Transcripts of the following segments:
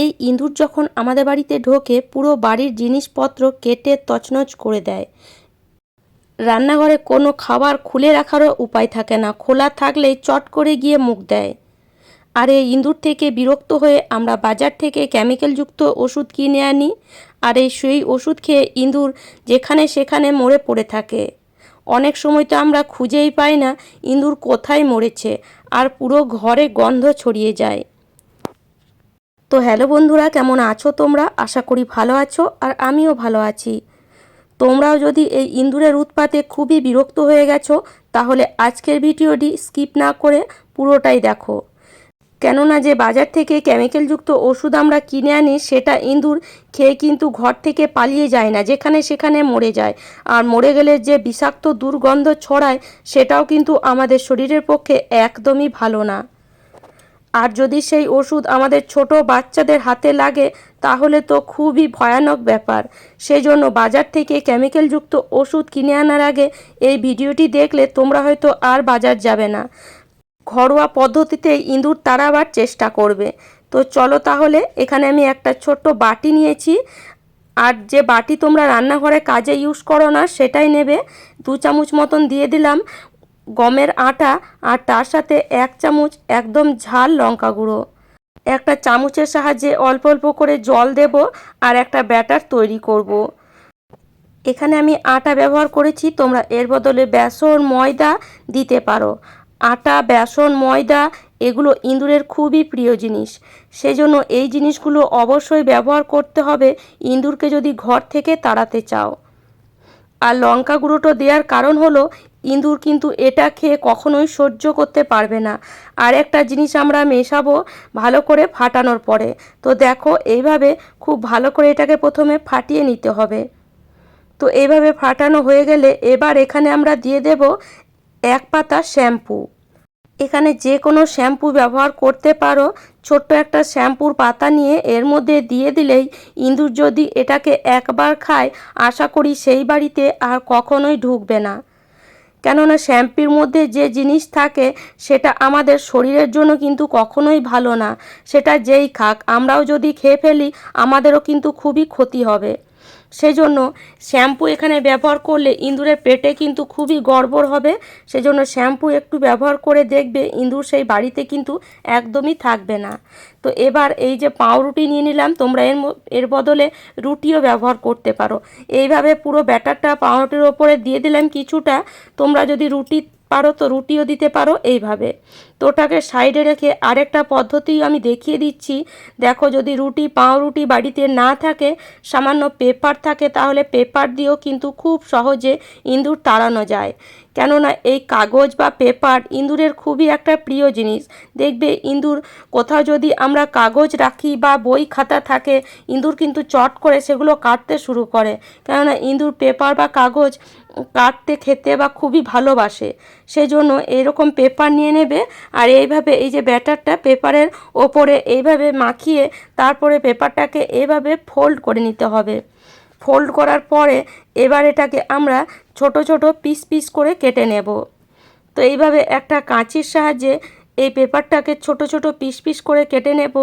এই ইঁদুর যখন আমাদের বাড়িতে ঢোকে, পুরো বাড়ির জিনিসপত্র কেটে তছনছ করে দেয়। রান্নাঘরে কোনো খাবার খুলে রাখারও উপায় থাকে না। খোলা থাকলেই চট করে গিয়ে মুখ দেয়। আর এই ইঁদুর থেকে বিরক্ত হয়ে আমরা বাজার থেকে কেমিক্যালযুক্ত ওষুধ কিনে আনি আর এই সেই ওষুধ খেয়ে ইঁদুর যেখানে সেখানে মরে পড়ে থাকে। অনেক সময় তো আমরা খুঁজেই পাই না ইঁদুর কোথায় মরেছে, আর পুরো ঘরে গন্ধ ছড়িয়ে যায়। তো হ্যালো বন্ধুরা, কেমন আছো তোমরা? আশা করি ভালো আছো আর আমিও ভালো আছি। তোমরাও যদি এই ইঁদুরের উৎপাতে খুবই বিরক্ত হয়ে গেছো, তাহলে আজকের ভিডিওটি স্কিপ না করে পুরোটাই দেখো। কেননা যে বাজার থেকে কেমিক্যালযুক্ত ওষুধ আমরা কিনে আনি, সেটা ইঁদুর খেয়ে কিন্তু ঘর থেকে পালিয়ে যায় না, যেখানে সেখানে মরে যায়। আর মরে গেলে যে বিষাক্ত দুর্গন্ধ ছড়ায়, সেটাও কিন্তু আমাদের শরীরের পক্ষে একদমই ভালো না। আর যদি সেই ওষুধ আমাদের ছোট বাচ্চাদের হাতে লাগে, তাহলে তো খুবই ভয়ানক ব্যাপার। সেই জন্য বাজার থেকে কেমিক্যালযুক্ত ওষুধ কিনে আনার আগে এই ভিডিওটি দেখলে তোমরা হয়তো আর বাজার যাবে না। ঘরোয়া পদ্ধতিতে ইঁদুর তাড়াবার চেষ্টা করবে। তো চলো তাহলে, এখানে আমি একটা ছোট্ট বাটি নিয়েছি। আর যে বাটি তোমরা রান্নাঘরে কাজে ইউজ করো না, সেটাই নেবে। দু চামচ মতন দিয়ে দিলাম। গমের আটা আর তার সাথে এক চামচ একদম ঝাল লঙ্কা গুঁড়ো। একটা চামচের সাহায্যে অল্প অল্প করে জল দেব আর একটা ব্যাটার তৈরি করব। এখানে আমি আটা ব্যবহার করেছি, তোমরা এর বদলে বেসন, ময়দা দিতে পারো। আটা, বেসন, ময়দা এগুলো ইঁদুরের খুবই প্রিয় জিনিস। সেজন্য এই জিনিসগুলো অবশ্যই ব্যবহার করতে হবে ইঁদুরকে যদি ঘর থেকে তাড়াতে চাও। আর লঙ্কা গুঁড়োটা দেওয়ার কারণ হলো ইঁদুর কিন্তু এটা খেয়ে কখনোই সহ্য করতে পারবে না। আর একটা জিনিস আমরা মেশাবো ভালো করে ফাটানোর পরে। তো দেখো, এইভাবে খুব ভালো করে এটাকে প্রথমে ফাটিয়ে নিতে হবে। তো এইভাবে ফাটানো হয়ে গেলে এবার এখানে আমরা দিয়ে দেব এক পাতা শ্যাম্পু। এখানে যে কোনো শ্যাম্পু ব্যবহার করতে পারো। ছোট্ট একটা শ্যাম্পুর পাতা নিয়ে এর মধ্যে দিয়ে দিলেই ইঁদুর যদি এটাকে একবার খায়, আশা করি সেই বাড়িতে আর কখনোই ঢুকবে না। কেননা শ্যাম্পির মধ্যে যে জিনিস থাকে, সেটা আমাদের শরীরের জন্য কিন্তু কখনোই ভালো না। সেটা যেই খাক, আমরাও যদি খেয়ে ফেলি, আমাদেরও কিন্তু খুবই ক্ষতি হবে। সেজন্য শ্যাম্পু এখানে ব্যবহার করলে ইঁদুরের পেটে কিন্তু খুবই গড়বড় হবে। সেজন্য শ্যাম্পু একটু ব্যবহার করে দেখবে ইঁদুর সেই বাড়িতে কিন্তু একদমই থাকবে না। তো এবার এই যে পাউরুটি নিয়ে নিলাম, তোমরা এর এর বদলে রুটিও ব্যবহার করতে পারো। এইভাবে পুরো ব্যাটারটা পাউরুটির ওপরে দিয়ে দিলাম কিছুটা। তোমরা যদি রুটি পারো তো রুটিও দিতে পারো এইভাবে। তো ওটাকে সাইডে রেখে আরেকটা পদ্ধতি আমি দেখিয়ে দিচ্ছি। দেখো, যদি রুটি, পাউরুটি বাড়িতে না থাকে, সামান্য পেপার থাকে, তাহলে পেপার দিয়েও কিন্তু খুব সহজে ইঁদুর তাড়ানো যায়। কেননা এই কাগজ বা পেপার ইঁদুরের খুবই একটা প্রিয় জিনিস। দেখবে ইঁদুর কোথাও যদি আমরা কাগজ রাখি বা বই খাতা থাকে, ইঁদুর কিন্তু চট করে সেগুলো কাটতে শুরু করে। কেননা ইঁদুর পেপার বা কাগজ কাটতে, খেতে বা খুবই ভালোবাসে। সেই জন্য এরকম পেপার নিয়ে নেবে আর এইভাবে এই যে ব্যাটারটা পেপারের ওপরে এইভাবে মাখিয়ে তারপরে পেপারটাকে এভাবে ফোল্ড করে নিতে হবে। ফোল্ড করার পরে এবার এটাকে আমরা ছোট ছোট পিস পিস করে কেটে নেব। তো এইভাবে একটা কাঁচির সাহায্যে এই পেপারটাকে ছোট ছোট পিস পিস করে কেটে নেব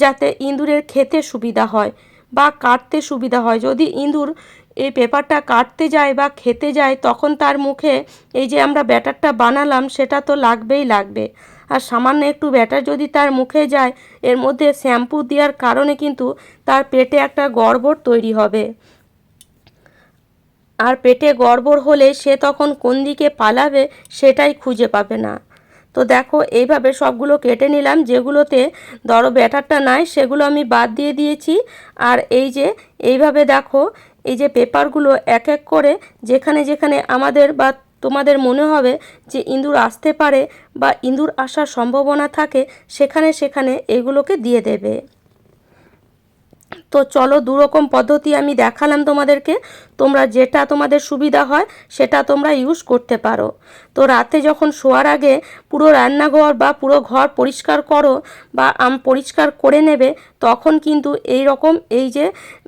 যাতে ইঁদুরের খেতে সুবিধা হয় বা কাটতে সুবিধা হয়। যদি ইঁদুর এই পেপারটা কাটতে যায় বা খেতে যায়, তখন তার মুখে এই যে আমরা ব্যাটারটা বানালাম, সেটা তো লাগবেই লাগবে। আর সামান্য একটু ব্যাটার যদি তার মুখে যায়, এর মধ্যে শ্যাম্পু দেওয়ার কারণে কিন্তু তার পেটে একটা গড়বড় তৈরি হবে। আর পেটে গড়বড় হলে সে তখন কোন দিকে পালাবে, সেটাই খুঁজে পাবে না। তো দেখো, এইভাবে সবগুলো কেটে নিলাম, যেগুলোতে ধরো ব্যাটারটা নাই, সেগুলো আমি বাদ দিয়ে দিয়েছি। আর এই যে, এইভাবে দেখো এই যে পেপারগুলো এক এক করে, যেখানে যেখানে আমাদের বা তোমাদের মনে হবে যে ইঁদুর আসতে পারে বা ইঁদুর আসার সম্ভাবনা থাকে, সেখানে সেখানে এগুলোকে দিয়ে দেবে। তো চলো দুরকম পদ্ধতি আমি দেখালাম তোমাদেরকে। তোমরা যেটা তোমাদের সুবিধা হয়, সেটা তোমরা ইউজ করতে পারো। তো রাতে যখন শোয়ার আগে পুরো রান্নাঘর বা পুরো ঘর পরিষ্কার করো বা আম পরিষ্কার করে নেবে, তখন কিন্তু এই রকম এই যে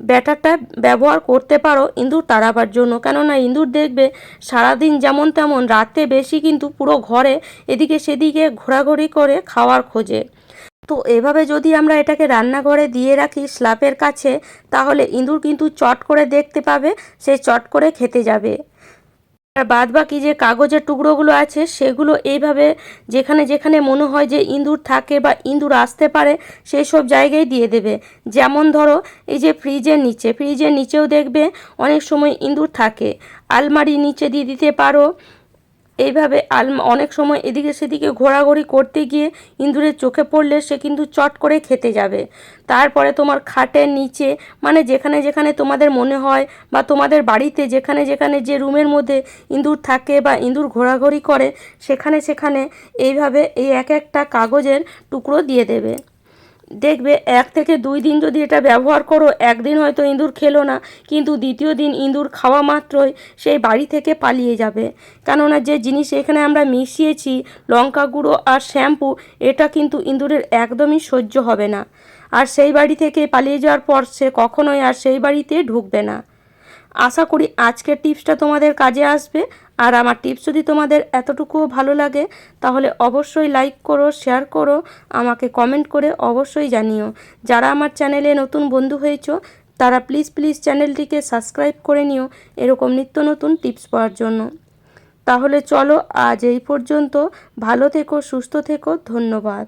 ব্যাটারটা ব্যবহার করতে পারো ইঁদুর তাড়াবার জন্য। কেননা ইঁদুর দেখবে সারাদিন যেমন তেমন, রাতে বেশি কিন্তু পুরো ঘরে এদিকে সেদিকে ঘোরাঘুরি করে খাওয়ার খোঁজে। তো এভাবে যদি আমরা এটাকে রান্নাঘরে দিয়ে রাখি স্ল্যাপের কাছে, তাহলে ইঁদুর কিন্তু চট করে দেখতে পাবে, সে চট করে খেতে যাবে। আর বাদ বাকি যে কাগজের টুকরোগুলো আছে, সেগুলো এইভাবে যেখানে যেখানে মনে হয় যে ইঁদুর থাকে বা ইঁদুর আসতে পারে সেই সব জায়গায় দিয়ে দেবে। যেমন ধরো, এই যে ফ্রিজের নিচে, ফ্রিজের নিচেও দেখবে অনেক সময় ইঁদুর থাকে। আলমারির নিচে দিয়ে দিতে পারো এইভাবে আল অনেক সময় এদিকে সেদিকে ঘোরাঘুরি করতে গিয়ে ইঁদুরের চোখে পড়লে সে কিন্তু চট করে খেতে যাবে। তারপরে তোমার খাটের নিচে মানে যেখানে যেখানে তোমাদের মনে হয় বা তোমাদের বাড়িতে যেখানে যেখানে যে রুমের মধ্যে ইঁদুর থাকে বা ইঁদুর ঘোরাঘুরি করে, সেখানে সেখানে এইভাবে এই এক একটা কাগজের টুকরো দিয়ে দেবে। দেখবে এক থেকে দুই দিন যদি এটা ব্যবহার করো, একদিন হয়তো ইঁদুর খেলো না, কিন্তু দ্বিতীয় দিন ইঁদুর খাওয়া মাত্রই সেই বাড়ি থেকে পালিয়ে যাবে। কেননা যে জিনিস এখানে আমরা মিশিয়েছি, লঙ্কা গুঁড়ো আর শ্যাম্পু, এটা কিন্তু ইঁদুরের একদমই সহ্য হবে না। আর সেই বাড়ি থেকে পালিয়ে যাওয়ার পর সে কখনোই আর সেই বাড়িতে ঢুকবে না। আশা করি আজকের টিপসটা তোমাদের কাজে আসবে। আর আমার টিপস যদি তোমাদের এতটুকুও ভালো লাগে, তাহলে অবশ্যই লাইক করো শেয়ার করো, আমাকে কমেন্ট করে অবশ্যই জানিও। যারা আমার চ্যানেলে নতুন বন্ধু হয়েছো, তারা প্লিজ প্লিজ চ্যানেলটিকে সাবস্ক্রাইব করে নিও, এরকম নিত্য নতুন টিপস পাওয়ার জন্য। তাহলে চলো আজ এই পর্যন্ত, ভালো থেকো, সুস্থ থেকো, ধন্যবাদ।